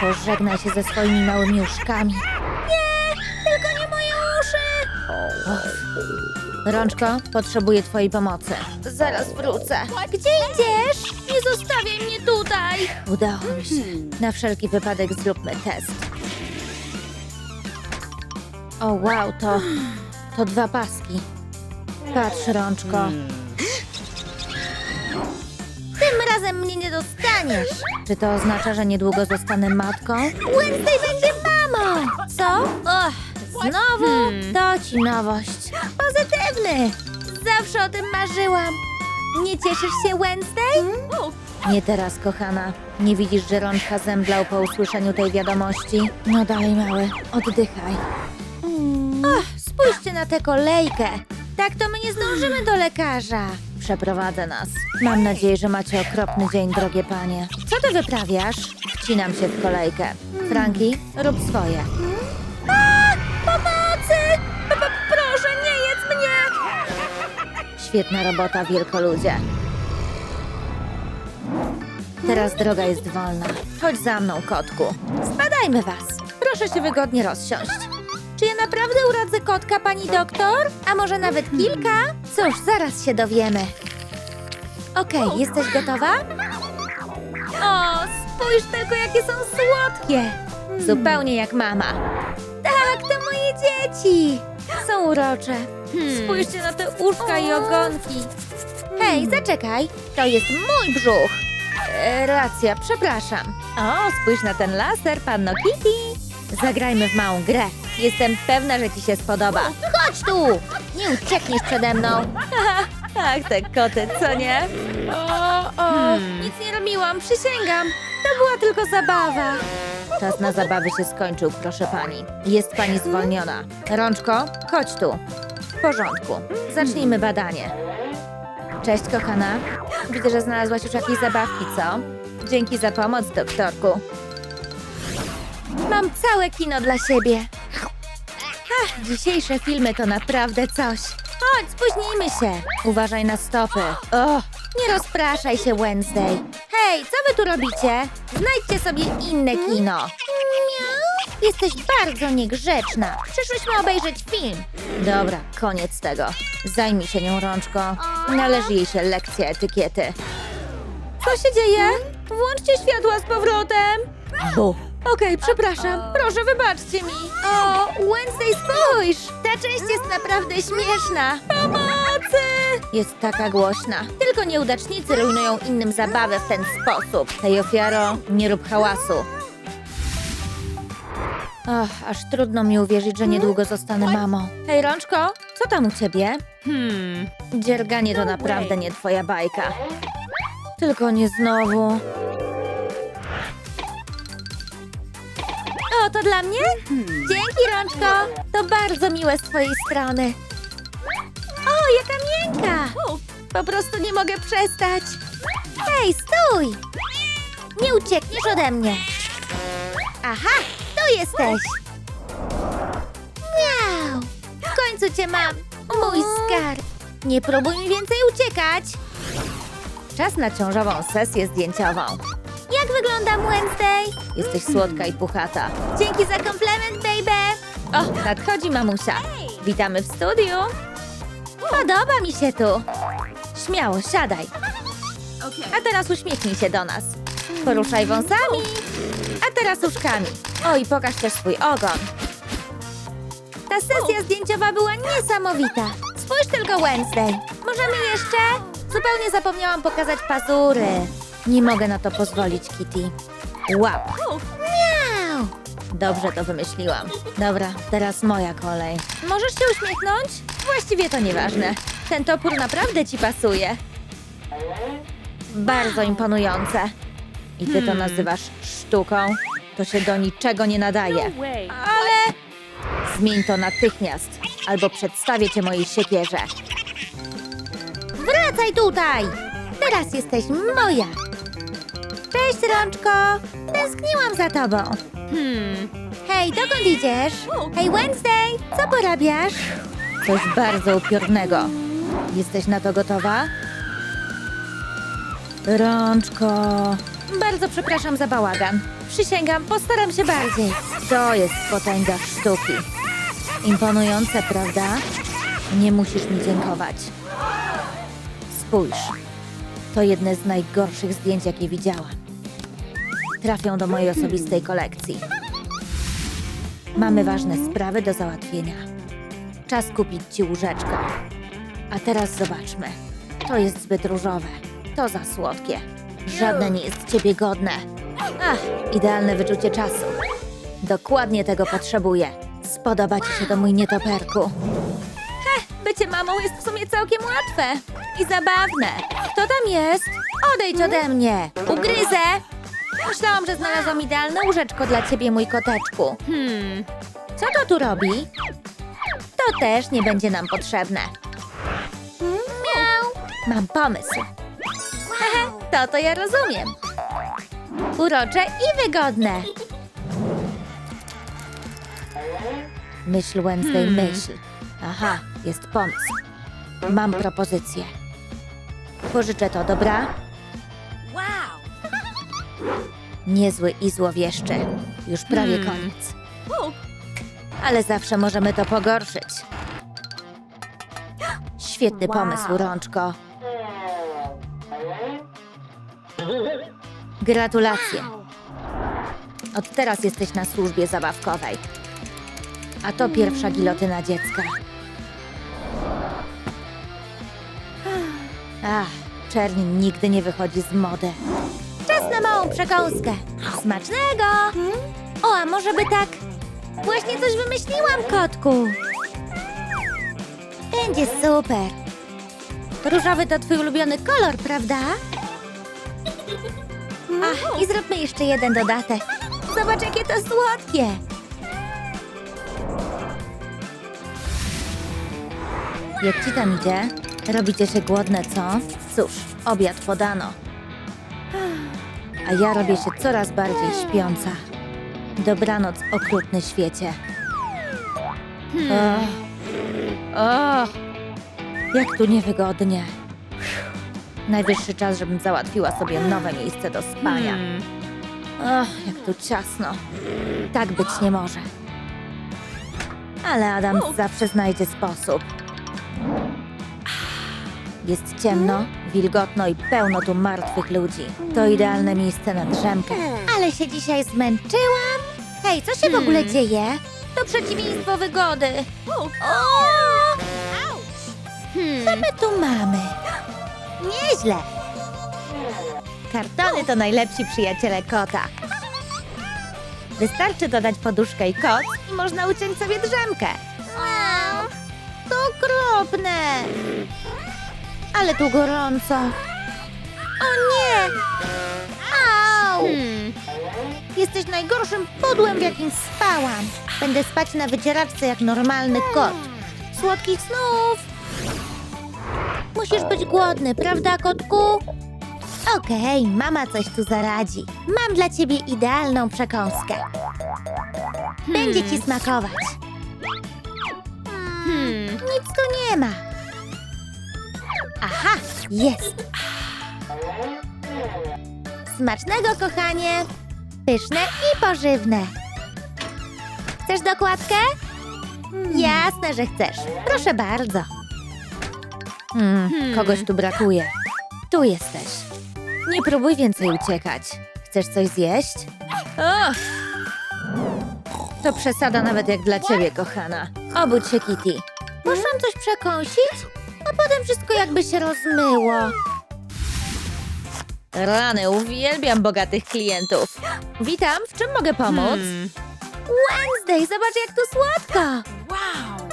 Pożegnaj się ze swoimi małymi uszkami. Nie, tylko nie moje uszy. Rączko, potrzebuję twojej pomocy. Zaraz wrócę. Gdzie idziesz? Nie zostawiaj mnie tutaj. Udało mi się. Na wszelki wypadek zróbmy test. O wow, to... to dwa paski. Patrz, Rączko. Tym razem mnie nie dostaniesz. Czy to oznacza, że niedługo zostanę matką? Wednesday będzie mamą! Co? Och, znowu? To ci nowość. Pozytywny! Zawsze o tym marzyłam. Nie cieszysz się, Wednesday? Nie teraz, kochana. Nie widzisz, że rączka zemdlał po usłyszeniu tej wiadomości? No dalej, mały, oddychaj. Och, spójrzcie na tę kolejkę. Tak to my nie zdążymy do lekarza. Przeprowadzę nas. Mam nadzieję, że macie okropny dzień, drogie panie. Co ty wyprawiasz? Wcinam się w kolejkę. Franki, rób swoje. A, pomocy! P- p- Proszę, nie jedz mnie! Świetna robota, wielkoludzie. Teraz droga jest wolna. Chodź za mną, kotku. Spadajmy was. Proszę się wygodnie rozsiąść. Naprawdę urodzę kotka, pani doktor? A może nawet kilka? Cóż, zaraz się dowiemy. Okej, jesteś gotowa? O, spójrz tylko, jakie są słodkie. Zupełnie jak mama. Tak, to moje dzieci. Są urocze. Spójrzcie na te uszka i ogonki. Hej, zaczekaj. To jest mój brzuch. E, racja, przepraszam. O, spójrz na ten laser, panno Kitty. Zagrajmy w małą grę. Jestem pewna, że ci się spodoba. Chodź tu! Nie uciekniesz przede mną. tak, te koty, co nie? O, o, nic nie robiłam, przysięgam. To była tylko zabawa. Czas na zabawy się skończył, proszę pani. Jest pani zwolniona. Rączko, chodź tu. W porządku. Zacznijmy badanie. Cześć, kochana. Widzę, że znalazłaś już jakieś zabawki, co? Dzięki za pomoc, doktorku. Mam całe kino dla siebie. Ach, dzisiejsze filmy to naprawdę coś. Chodź, spóźnijmy się. Uważaj na stopy. O, nie rozpraszaj się, Wednesday. Hej, co wy tu robicie? Znajdźcie sobie inne kino. Jesteś bardzo niegrzeczna. Przyszłyśmy obejrzeć film. Dobra, koniec tego. Zajmij się nią rączko. Należy jej się lekcja etykiety. Co się dzieje? Włączcie światła z powrotem. Bu. Okej, przepraszam. Proszę, wybaczcie mi. O, Wednesday, spójrz! Ta część jest naprawdę śmieszna. Pomocy! Jest taka głośna. Tylko nieudacznicy rujnują innym zabawę w ten sposób. Hej, ofiaro, nie rób hałasu. Och, aż trudno mi uwierzyć, że niedługo zostanę mamą. Hej, Rączko, co tam u ciebie? Hmm. Dzierganie to naprawdę nie twoja bajka. Tylko nie znowu. To dla mnie? Dzięki, Rączko. To bardzo miłe z twojej strony. O, jaka miękka. Po prostu nie mogę przestać. Hej, stój! Nie uciekniesz ode mnie. Aha, tu jesteś. Miau. W końcu cię mam. Mój skarb. Nie próbuj mi więcej uciekać. Czas na ciążową sesję zdjęciową. Jak wyglądam Wednesday? Jesteś słodka i puchata. Dzięki za komplement, baby. O, nadchodzi mamusia. Witamy w studiu. Podoba mi się tu. Śmiało, siadaj. A teraz uśmiechnij się do nas. Poruszaj wąsami. A teraz uszkami. O, i pokaż też swój ogon. Ta sesja zdjęciowa była niesamowita. Spójrz tylko Wednesday. Możemy jeszcze? Zupełnie zapomniałam pokazać pazury. Nie mogę na to pozwolić, Kitty. Łap. Miau. Dobrze to wymyśliłam. Dobra, teraz moja kolej. Możesz się uśmiechnąć? Właściwie to nieważne. Ten topór naprawdę ci pasuje. Bardzo imponujące. I ty to nazywasz sztuką? To się do niczego nie nadaje. Way. Ale... Zmień to natychmiast, albo przedstawię cię mojej siekierze. Wracaj tutaj! Teraz jesteś moja! Cześć, Rączko! Tęskniłam za tobą. Hmm. Hej, dokąd idziesz? Hej, Wednesday! Co porabiasz? Coś bardzo upiornego. Jesteś na to gotowa? Rączko... Bardzo przepraszam za bałagan. Przysięgam, postaram się bardziej. To jest potęga sztuki. Imponujące, prawda? Nie musisz mi dziękować. Spójrz. To jedne z najgorszych zdjęć, jakie widziałam. Trafią do mojej osobistej kolekcji. Mamy ważne sprawy do załatwienia. Czas kupić ci łóżeczko. A teraz zobaczmy. To jest zbyt różowe. To za słodkie. Żadne nie jest ciebie godne. Ach, idealne wyczucie czasu. Dokładnie tego potrzebuję. Spodoba ci się to mój nietoperku. Heh, bycie mamą jest w sumie całkiem łatwe i zabawne. Kto tam jest? Odejdź ode mnie! Ugryzę! Myślałam, że znalazłam idealne łóżeczko dla ciebie, mój koteczku. Hmm. Co to tu robi? To też nie będzie nam potrzebne. Miau! Mam pomysł. To to ja rozumiem. Urocze i wygodne. Myśl Wednesday, Hmm. myśl. Aha, jest pomysł. Mam propozycję. Pożyczę to, dobra? Niezły i złowieszczy. Już prawie Hmm. koniec. Ale zawsze możemy to pogorszyć. Świetny Wow. pomysł, Rączko. Gratulacje. Od teraz jesteś na służbie zabawkowej. A to pierwsza gilotyna dziecka. Ach, czerń nigdy nie wychodzi z mody. Na małą przekąskę. Smacznego! O, a może by tak? Właśnie coś wymyśliłam, kotku. Będzie super. Różowy to twój ulubiony kolor, prawda? Ach, i zróbmy jeszcze jeden dodatek. Zobacz, jakie to słodkie. Jak ci tam idzie? Robicie się głodne, co? Cóż, obiad podano. A ja robię się coraz bardziej śpiąca. Dobranoc, okrutny świecie. Hmm. O, jak tu niewygodnie. Najwyższy czas, żebym załatwiła sobie nowe miejsce do spania. Hmm. Och, jak tu ciasno. Tak być nie może. Ale Adam zawsze znajdzie sposób. Jest ciemno, wilgotno i pełno tu martwych ludzi. To idealne miejsce na drzemkę. Ale się dzisiaj zmęczyłam. Hej, co się w ogóle Hmm. dzieje? To przeciwieństwo wygody. O! Hmm. my tu mamy? Nieźle. Kartony to najlepsi przyjaciele kota. Wystarczy dodać poduszkę i koc i można uciąć sobie drzemkę. To okropne. Ale tu gorąco. O nie! Au! Hmm. Jesteś najgorszym podłem, w jakim spałam. Będę spać na wycieraczce jak normalny kot. Słodkich snów! Musisz być głodny, prawda, kotku? Okej, mama coś tu zaradzi. Mam dla ciebie idealną przekąskę. Będzie ci smakować. Hmm. Nic tu nie ma. Aha, jest. Smacznego, kochanie. Pyszne i pożywne. Chcesz dokładkę? Jasne, że chcesz. Proszę bardzo. Hmm, Hmm. kogoś tu brakuje. Tu jesteś. Nie próbuj więcej uciekać. Chcesz coś zjeść? O! To przesada nawet jak dla ciebie, kochana. Obudź się, Kitty. Muszę coś przekąsić, a potem wszystko jakby się rozmyło. Rany, uwielbiam bogatych klientów. Witam, w czym mogę pomóc? Hmm. Wednesday, zobacz jak tu słodko. Wow.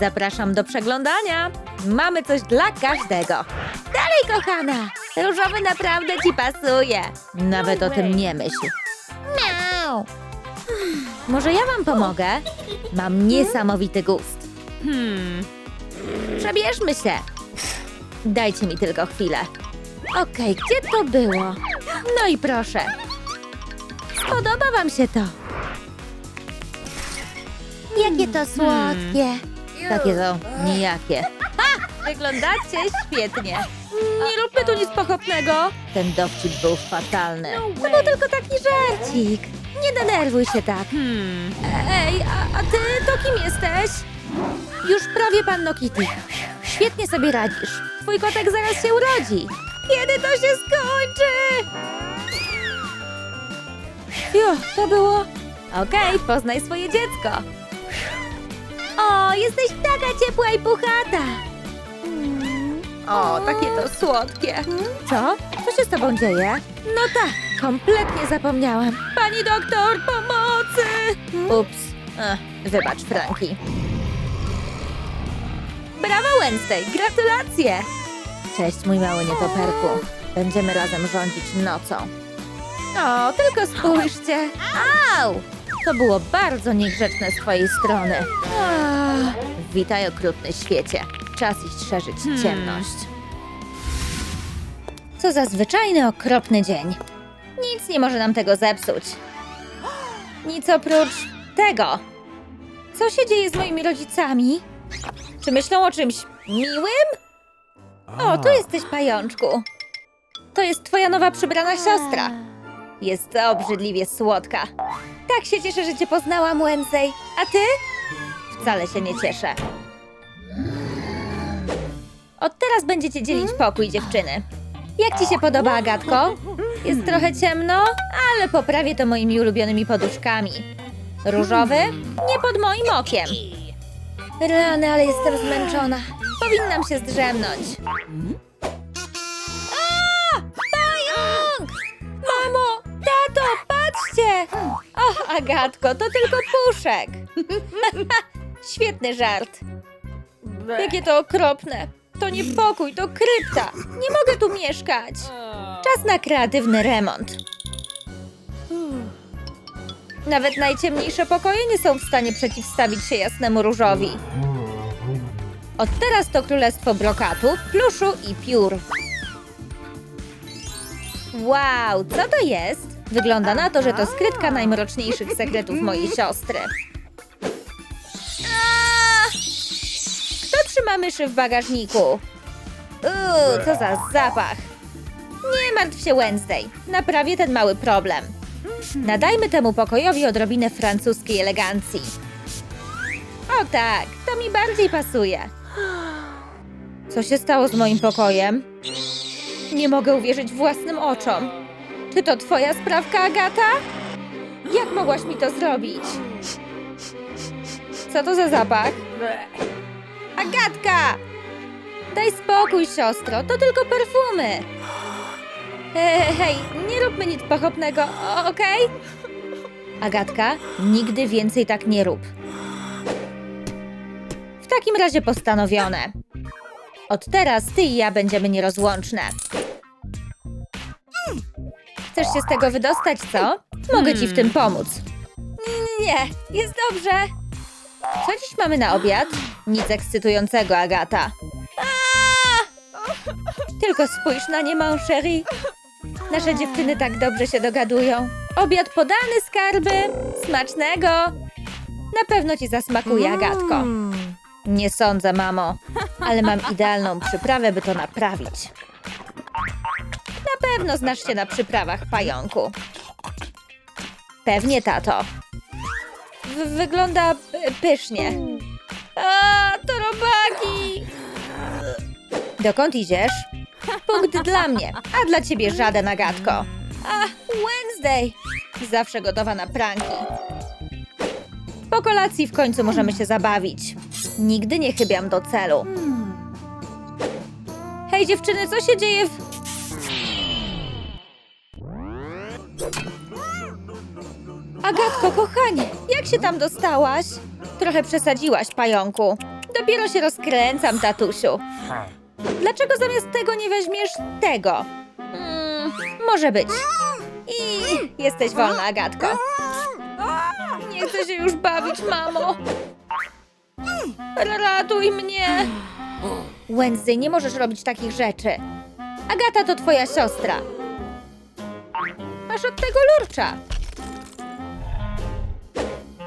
Zapraszam do przeglądania. Mamy coś dla każdego. Dalej, kochana. Różowy naprawdę ci pasuje. Nawet o tym nie myśl. Miau. Może ja wam pomogę? Mam niesamowity gust. Hmm. Przebierzmy się. Dajcie mi tylko chwilę. Okej, gdzie to było? No i proszę. Spodoba wam się to. Jakie to słodkie. Takie to nijakie. Ha! Wyglądacie świetnie. Nie róbmy tu nic pochopnego. Ten dowcip był fatalny. To był tylko taki żarcik. Nie denerwuj się tak. Hmm. Ej, a, a ty to kim jesteś? Już prawie panno Kitty. Świetnie sobie radzisz. Twój kotek zaraz się urodzi. Kiedy to się skończy? Jo, to było... Okej, poznaj swoje dziecko. O, jesteś taka ciepła i puchata. O, takie to słodkie. Co? Co się z tobą dzieje? No tak, kompletnie zapomniałam. Pani doktor, pomocy! Ups. Ech, wybacz, Franki. Brawo, Wednesday! Gratulacje! Cześć, mój mały nietoperku. Będziemy razem rządzić nocą. O, tylko spójrzcie. Au! To było bardzo niegrzeczne z twojej strony. Ah, Witaj, okrutny świecie. Czas iść szerzyć Hmm. ciemność. Co za zwyczajny, okropny dzień. Nic nie może nam tego zepsuć. Nic oprócz tego. Co się dzieje z moimi rodzicami? Czy myślą o czymś miłym? O, tu jesteś, pajączku. To jest twoja nowa przybrana siostra. Jest obrzydliwie słodka. Tak się cieszę, że cię poznałam, Wednesday. A ty? Wcale się nie cieszę. Od teraz będziecie dzielić pokój, dziewczyny. Jak ci się podoba, Agatko? Jest trochę ciemno, ale poprawię to moimi ulubionymi poduszkami. Różowy? Nie pod moim okiem. Rany, ale jestem zmęczona. Powinnam się zdrzemnąć. Pająk! Mamo, tato, patrzcie! Och, Agatko, to tylko puszek. Świetny żart. Jakie to okropne. To nie pokój, to krypta. Nie mogę tu mieszkać. Czas na kreatywny remont. Nawet najciemniejsze pokoje nie są w stanie przeciwstawić się jasnemu różowi. Od teraz to królestwo brokatów, pluszu i piór. Wow, co to jest? Wygląda na to, że to skrytka najmroczniejszych sekretów mojej siostry. Kto trzyma myszy w bagażniku? Uuu, co za zapach. Nie martw się, Wednesday. Naprawię ten mały problem. Nadajmy temu pokojowi odrobinę francuskiej elegancji. O tak, to mi bardziej pasuje. Co się stało z moim pokojem? Nie mogę uwierzyć własnym oczom. Czy to twoja sprawka, Agata? Jak mogłaś mi to zrobić? Co to za zapach? Agatka! Daj spokój, siostro, to tylko perfumy. Hej, hej, nie róbmy nic pochopnego, okej? Agatka, nigdy więcej tak nie rób. W takim razie postanowione. Od teraz ty i ja będziemy nierozłączne. Chcesz się z tego wydostać, co? Mogę ci w tym pomóc. Nie, nie, nie, jest dobrze. Co dziś mamy na obiad? Nic ekscytującego, Agata. Tylko spójrz na nie, mon chéri. Nasze dziewczyny tak dobrze się dogadują. Obiad podany, skarby. Smacznego. Na pewno ci zasmakuje, Agatko. Nie sądzę, mamo, ale mam idealną przyprawę, by to naprawić. Na pewno znasz się na przyprawach, pająku. Pewnie, tato. W wygląda pysznie. A, to robaki! Dokąd idziesz? Punkt dla mnie, a dla ciebie żaden, Agatko. A, Wednesday! Zawsze gotowa na pranki. Po kolacji w końcu możemy się zabawić. Nigdy nie chybiam do celu. Hej dziewczyny, co się dzieje w... Agatko, kochanie, jak się tam dostałaś? Trochę przesadziłaś, pająku. Dopiero się rozkręcam, tatusiu. Dlaczego zamiast tego nie weźmiesz tego? Mm, może być. I jesteś wolna, Agatko. Nie chcę się już bawić, mamo. Ratuj mnie. Wednesday, nie możesz robić takich rzeczy. Agata to twoja siostra. Masz od tego lurcza.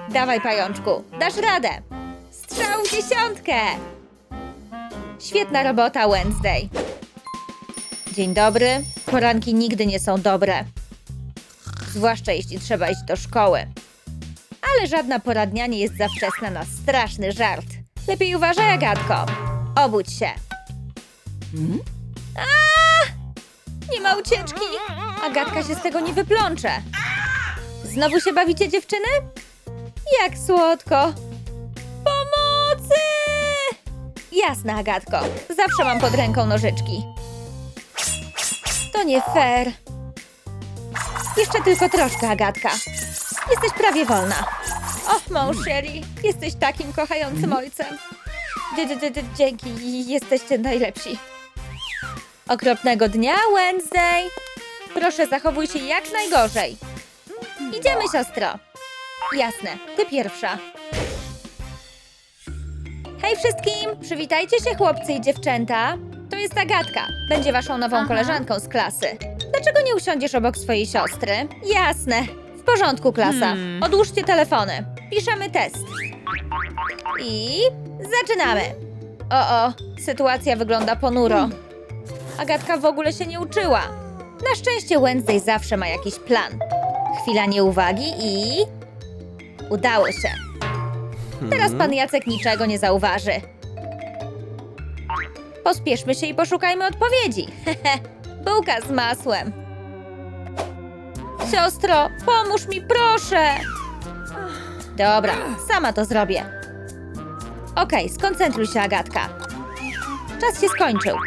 Dawaj, pajączku, dasz radę. Strzał w dziesiątkę. Świetna robota, Wednesday. Dzień dobry. Poranki nigdy nie są dobre. Zwłaszcza jeśli trzeba iść do szkoły. Ale żadna pora dnia nie jest za wczesna na straszny żart. Lepiej uważaj, Agatko. Obudź się. A! Nie ma ucieczki. Agatka się z tego nie wyplącze. Znowu się bawicie, dziewczyny? Jak słodko. Jasne, Agatko. Zawsze mam pod ręką nożyczki. To nie fair. Jeszcze tylko troszkę, Agatka. Jesteś prawie wolna. Och, mąż Sherry, jesteś takim kochającym ojcem. Dzięki, jesteście najlepsi. Okropnego dnia, Wednesday. Proszę, zachowuj się jak najgorzej. Idziemy, siostro. Jasne, ty pierwsza. Hej wszystkim! Przywitajcie się, chłopcy i dziewczęta. To jest Agatka. Będzie waszą nową Aha. koleżanką z klasy. Dlaczego nie usiądziesz obok swojej siostry? Jasne. W porządku, klasa. Hmm. Odłóżcie telefony. Piszemy test. I zaczynamy. O, o, sytuacja wygląda ponuro. Agatka w ogóle się nie uczyła. Na szczęście Wednesday zawsze ma jakiś plan. Chwila nieuwagi i... Udało się. Teraz pan Jacek niczego nie zauważy. Pospieszmy się i poszukajmy odpowiedzi. Bułka z masłem. Siostro, pomóż mi, proszę. Dobra, sama to zrobię. Okej, skoncentruj się, Agatka. Czas się skończył.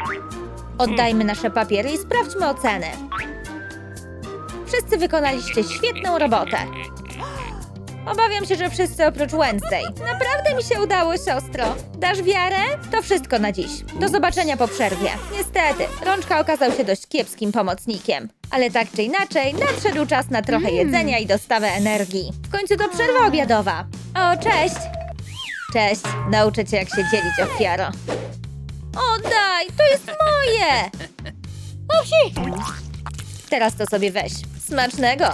Oddajmy nasze papiery i sprawdźmy oceny. Wszyscy wykonaliście świetną robotę. Obawiam się, że wszyscy oprócz Wednesday. Naprawdę mi się udało, siostro. Dasz wiarę? To wszystko na dziś. Do zobaczenia po przerwie. Niestety, Rączka okazał się dość kiepskim pomocnikiem. Ale tak czy inaczej, nadszedł czas na trochę jedzenia i dostawę energii. W końcu to przerwa obiadowa. O, cześć! Cześć, nauczę cię jak się dzielić ofiaro. Oddaj, to jest moje! Osi! Teraz to sobie weź. Smacznego!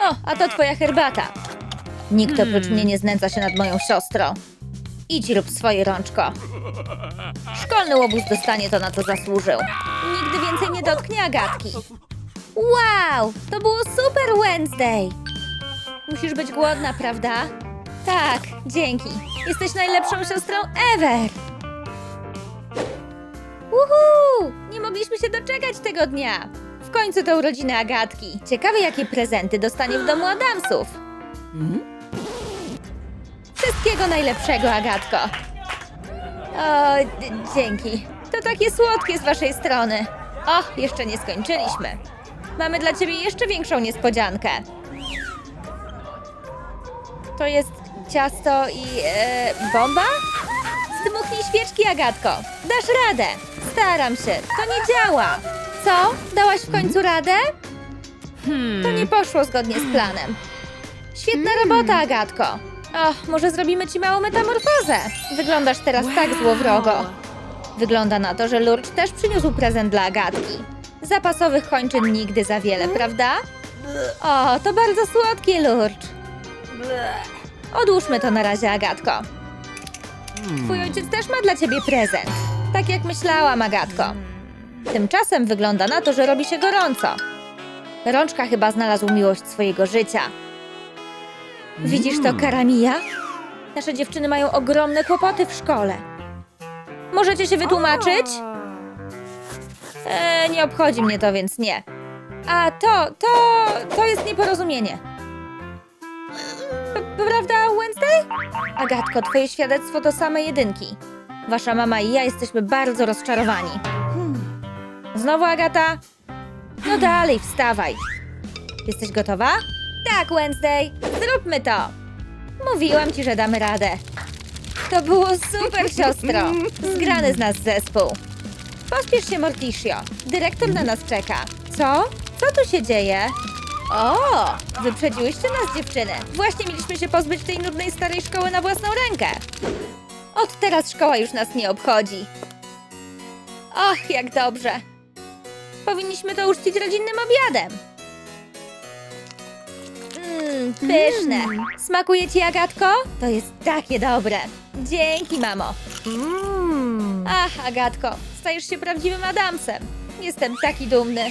O, a to twoja herbata. Nikt oprócz mnie nie znęca się nad moją siostrą. Idź rób swoje rączko. Szkolny łobuz dostanie to, na co zasłużył. Nigdy więcej nie dotknie Agatki. Wow, to było super Wednesday. Musisz być głodna, prawda? Tak, dzięki. Jesteś najlepszą siostrą ever. Uhu! Nie mogliśmy się doczekać tego dnia. W końcu to urodziny Agatki. Ciekawe, jakie prezenty dostanie w domu Adamsów. Wszystkiego najlepszego, Agatko. O, dzięki. To takie słodkie z waszej strony. O, jeszcze nie skończyliśmy. Mamy dla ciebie jeszcze większą niespodziankę. To jest ciasto i e, bomba? Zdmuchnij świeczki, Agatko. Dasz radę. Staram się. To nie działa. Co? Dałaś w końcu radę? Hmm. To nie poszło zgodnie z planem. Świetna robota, Agatko. Och, może zrobimy ci małą metamorfozę. Wyglądasz teraz tak złowrogo. Wygląda na to, że Lurch też przyniósł prezent dla Agatki. Zapasowych kończyn nigdy za wiele, prawda? O, to bardzo słodkie, Lurch. Odłóżmy to na razie, Agatko. Twój ojciec też ma dla ciebie prezent. Tak jak myślałam, Agatko. Tymczasem wygląda na to, że robi się gorąco. Rączka chyba znalazł miłość swojego życia. Widzisz to, Karamija? Nasze dziewczyny mają ogromne kłopoty w szkole. Możecie się wytłumaczyć? E, nie obchodzi mnie to, więc nie. A to, to, to jest nieporozumienie. P- Prawda, Wednesday? Agatko, twoje świadectwo to same jedynki. Wasza mama i ja jesteśmy bardzo rozczarowani. Znowu Agata? No dalej, wstawaj. Jesteś gotowa? Tak, Wednesday. Zróbmy to. Mówiłam ci, że damy radę. To było super, siostro. Zgrany z nas zespół. Pospiesz się, Morticio. Dyrektor na nas czeka. Co? Co tu się dzieje? O, wyprzedziłyście nas, dziewczyny. Właśnie mieliśmy się pozbyć tej nudnej starej szkoły na własną rękę. Od teraz szkoła już nas nie obchodzi. Och, jak dobrze. Powinniśmy to uczcić rodzinnym obiadem. Mmm, pyszne. Smakuje ci, Agatko? To jest takie dobre. Dzięki, mamo. Mm. Ach, Agatko, stajesz się prawdziwym Adamsem. Jestem taki dumny.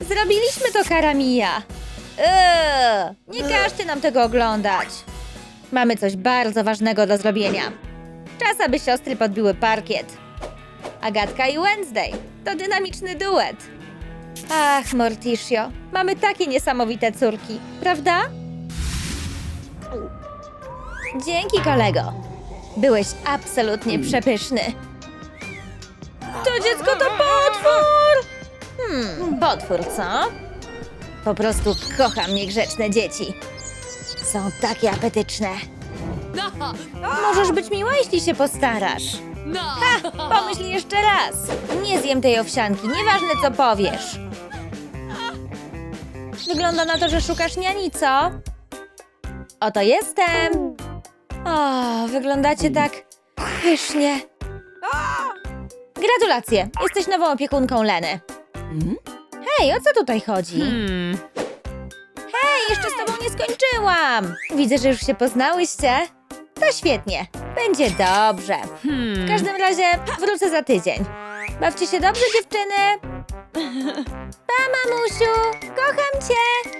Zrobiliśmy to, Karamija. Eee, nie każcie nam tego oglądać. Mamy coś bardzo ważnego do zrobienia. Czas, aby siostry podbiły parkiet. Agatka i Wednesday to dynamiczny duet. Ach, Morticio, mamy takie niesamowite córki, prawda? Dzięki, kolego. Byłeś absolutnie przepyszny. To dziecko to potwór! Hmm, potwór, co? Po prostu kocham niegrzeczne dzieci. Są takie apetyczne. Możesz być miła, jeśli się postarasz. No! Pomyśl jeszcze raz. Nie zjem tej owsianki, nieważne co powiesz. Wygląda na to, że szukasz niani, co? Oto jestem. O, wyglądacie tak pysznie. Gratulacje, jesteś nową opiekunką Leny. Hej, o co tutaj chodzi? Hmm. Hej, jeszcze z tobą nie skończyłam. Widzę, że już się poznałyście. To świetnie, będzie dobrze. Hmm. W każdym razie wrócę za tydzień. Bawcie się dobrze, dziewczyny! Pa, mamusiu! Kocham cię!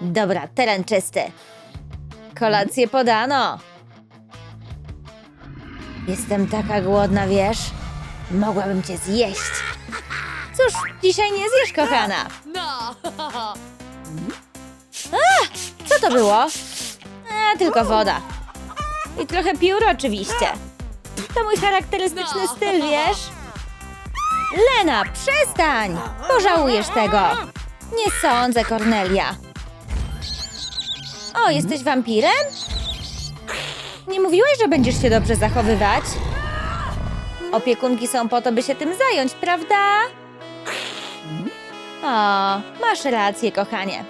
Dobra, teren czysty. Kolację podano. Jestem taka głodna, wiesz? Mogłabym cię zjeść. Cóż, dzisiaj nie zjesz, kochana. No! Co to było? Tylko woda. I trochę pióro oczywiście. To mój charakterystyczny styl, wiesz? Lena, przestań! Pożałujesz tego. Nie sądzę, Cornelia. O, jesteś wampirem? Nie mówiłaś, że będziesz się dobrze zachowywać? Opiekunki są po to, by się tym zająć, prawda? O, masz rację, kochanie.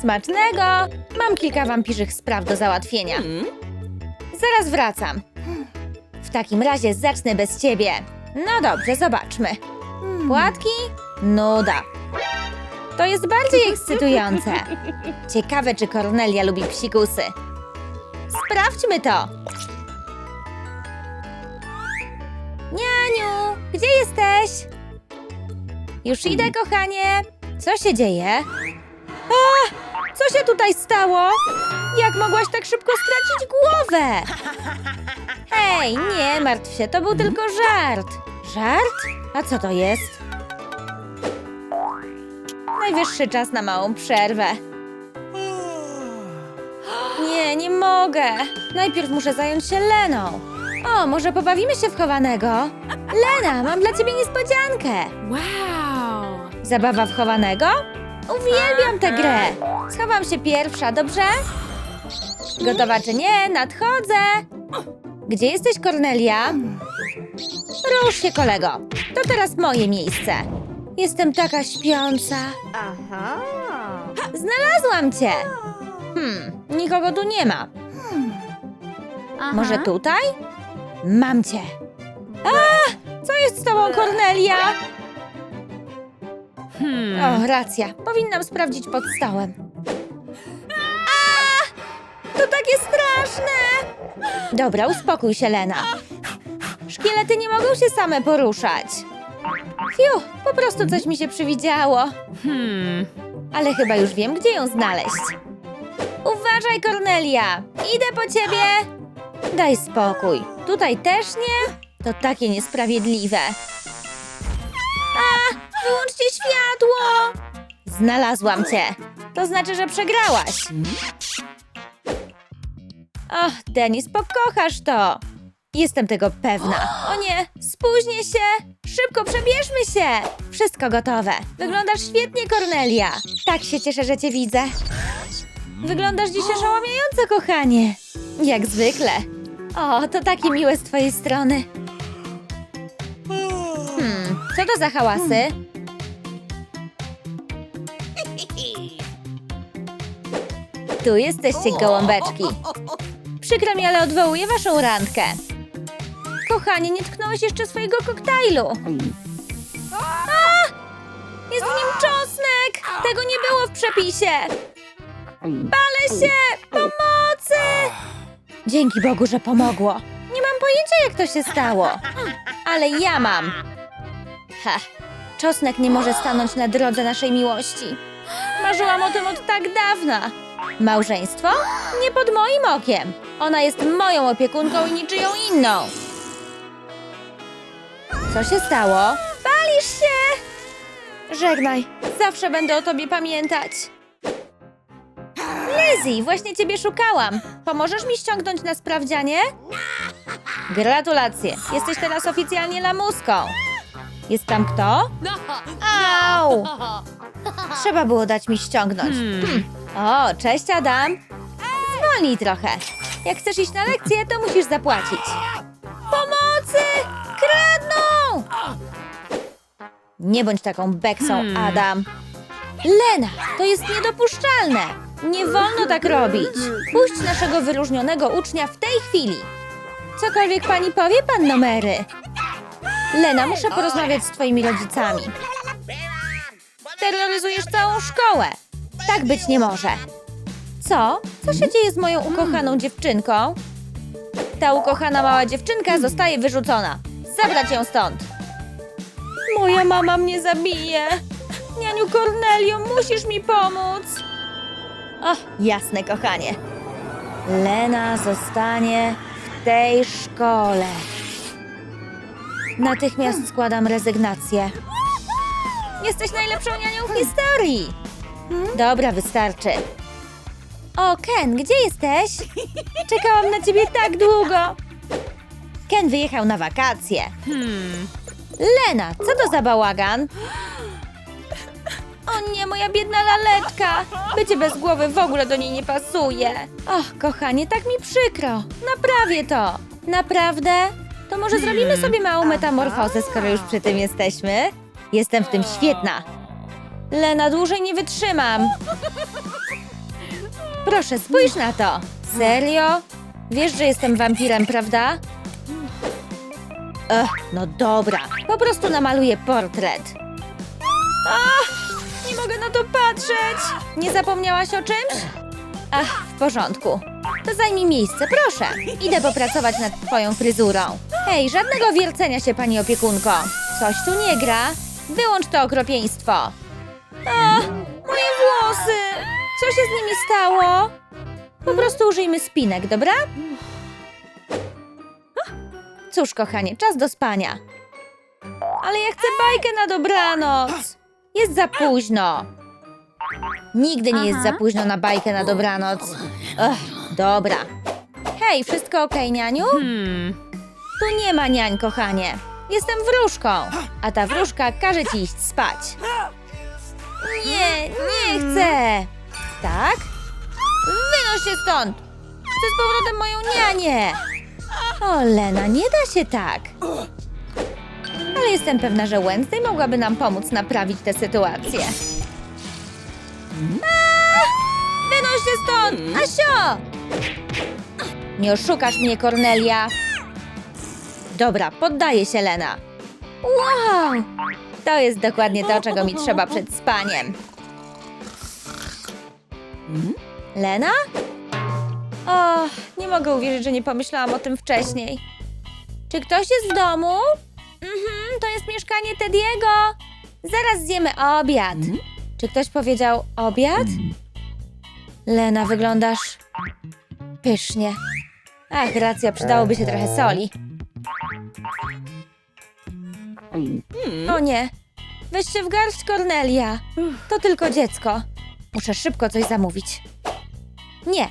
Smacznego! Mam kilka wampirzych spraw do załatwienia. Zaraz wracam. W takim razie zacznę bez ciebie. No dobrze, zobaczmy. Płatki? Nuda. To jest bardziej ekscytujące. Ciekawe, czy Kornelia lubi psikusy. Sprawdźmy to. Nianiu, gdzie jesteś? Już idę, kochanie. Co się dzieje? A, co się tutaj stało? Jak mogłaś tak szybko stracić głowę? Hej, nie martw się, to był tylko żart. Żart? A co to jest? Najwyższy czas na małą przerwę. Nie, nie mogę. Najpierw muszę zająć się Leną. O, może pobawimy się w chowanego? Lena, mam dla ciebie niespodziankę. Wow! Zabawa w chowanego? Uwielbiam tę grę! Schowam się pierwsza, dobrze? Gotowa czy nie? Nadchodzę! Gdzie jesteś, Kornelia? Rusz się, kolego. To teraz moje miejsce. Jestem taka śpiąca. Aha. Znalazłam cię! Hmm, nikogo tu nie ma. Może tutaj? Mam cię. A! Co jest z tobą, Kornelia? Hmm. O, racja. Powinnam sprawdzić pod stołem. A! To takie straszne! Dobra, uspokój się, Lena. Szkielety nie mogą się same poruszać. Fiu, po prostu coś mi się przywidziało. Hmm. Ale chyba już wiem, gdzie ją znaleźć. Uważaj, Kornelia! Idę po ciebie! Daj spokój. Tutaj też nie? To takie niesprawiedliwe. Wyłączcie światło! Znalazłam cię. To znaczy, że przegrałaś. Och, Denis, pokochasz to. Jestem tego pewna. O nie, spóźnię się. Szybko przebierzmy się. Wszystko gotowe. Wyglądasz świetnie, Kornelia. Tak się cieszę, że cię widzę. Wyglądasz dziś oszałamiająco, kochanie. Jak zwykle. O, to takie miłe z twojej strony. Hmm, co to za hałasy? Tu jesteście, gołąbeczki. Przykro mi, ale odwołuję waszą randkę. Kochanie, nie tknąłeś jeszcze swojego koktajlu. A! Jest w nim czosnek! Tego nie było w przepisie. Palę się! Pomocy! Dzięki Bogu, że pomogło. pojęcia, jak to się stało. Ale ja mam. Ha, czosnek nie może stanąć na drodze naszej miłości. Marzyłam o tym od tak dawna. Małżeństwo? Nie pod moim okiem. Ona jest moją opiekunką i niczyją inną. Co się stało? Palisz się! Żegnaj, zawsze będę o tobie pamiętać. Lizzie, właśnie ciebie szukałam. Pomożesz mi ściągnąć na sprawdzianie? Gratulacje, jesteś teraz oficjalnie lamuską. Jest tam kto? Au! Trzeba było dać mi ściągnąć. Hmm. O, cześć Adam. Zwolnij trochę. Jak chcesz iść na lekcję, to musisz zapłacić. Pomocy! Kradną! Nie bądź taką beksą, Hmm. Adam. Lena, to jest niedopuszczalne. Nie wolno tak robić. Puść naszego wyróżnionego ucznia w tej chwili. Cokolwiek pani powie, pan numery. Lena, muszę porozmawiać z twoimi rodzicami. Terroryzujesz całą szkołę. Tak być nie może. Co? Co się dzieje z moją ukochaną dziewczynką? Ta ukochana mała dziewczynka zostaje wyrzucona. Zabrać ją stąd. Moja mama mnie zabije. Nianiu Cornelio, musisz mi pomóc. O, jasne, kochanie. Lena zostanie w tej szkole. Natychmiast składam rezygnację. Jesteś najlepszą nianią w historii. Dobra, wystarczy. O, Ken, gdzie jesteś? Czekałam na ciebie tak długo. Ken wyjechał na wakacje. Hmm. Lena, co to za bałagan? O nie, moja biedna laleczka! Bycie bez głowy w ogóle do niej nie pasuje. Och, kochanie, tak mi przykro. Naprawię to. Naprawdę? To może zrobimy sobie małą metamorfozę, skoro już przy tym jesteśmy? Jestem w tym świetna. Lena, dłużej nie wytrzymam. Proszę, spójrz na to. Serio? Wiesz, że jestem wampirem, prawda? Ech, no dobra. Po prostu namaluję portret. Ach, nie mogę na to patrzeć. Nie zapomniałaś o czymś? Ach, w porządku. To zajmij miejsce, proszę. Idę popracować nad twoją fryzurą. Hej, żadnego wiercenia się, pani opiekunko. Coś tu nie gra. Wyłącz to okropieństwo. Moje włosy. Co się z nimi stało? Po prostu użyjmy spinek, dobra? Cóż, kochanie, czas do spania. Ale ja chcę bajkę na dobranoc. Jest za późno. Nigdy nie jest za późno na bajkę na dobranoc. Ech, dobra. Hej, wszystko okej, nianiu? Hmm. Tu nie ma niań, kochanie. Jestem wróżką, a ta wróżka każe ci iść spać. Nie, nie chcę. Tak? Wynoś się stąd. Chcę z powrotem moją nianię. O, Lena, nie da się tak. Ale jestem pewna, że Wednesday mogłaby nam pomóc naprawić tę sytuację. Wynoś się stąd! Asio! Nie oszukasz mnie, Kornelia. Dobra, poddaję się, Lena. Wow! To jest dokładnie to, czego mi trzeba przed spaniem. Lena? O, nie mogę uwierzyć, że nie pomyślałam o tym wcześniej. Czy ktoś jest w domu? Mhm, to jest mieszkanie Tediego. Zaraz zjemy obiad. Czy ktoś powiedział obiad? Lena, wyglądasz pysznie. Ach, racja, przydałoby się trochę soli. O nie, weź się w garść, Kornelia. To tylko dziecko. Muszę szybko coś zamówić. Nie.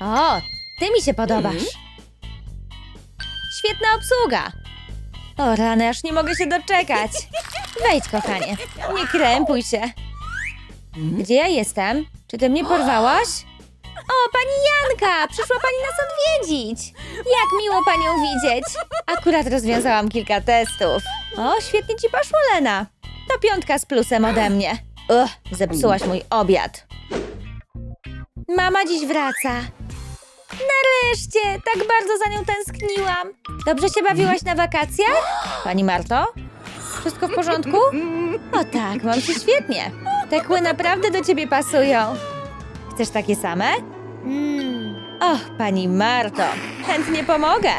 O, ty mi się podobasz. Świetna obsługa. O rany, aż nie mogę się doczekać. Wejdź, kochanie. Nie krępuj się. Gdzie ja jestem? Czy ty mnie porwałaś? O, pani Janka! Przyszła pani nas odwiedzić! Jak miło panią widzieć! Akurat rozwiązałam kilka testów. O, świetnie ci poszło, Lena. To piątka z plusem ode mnie. Uch, zepsułaś mój obiad. Mama dziś wraca. Nareszcie! Tak bardzo za nią tęskniłam. Dobrze się bawiłaś na wakacjach? Pani Marto? Wszystko w porządku? O tak, mam się świetnie. Te kły naprawdę do ciebie pasują. Chcesz takie same? Och, pani Marto, chętnie pomogę.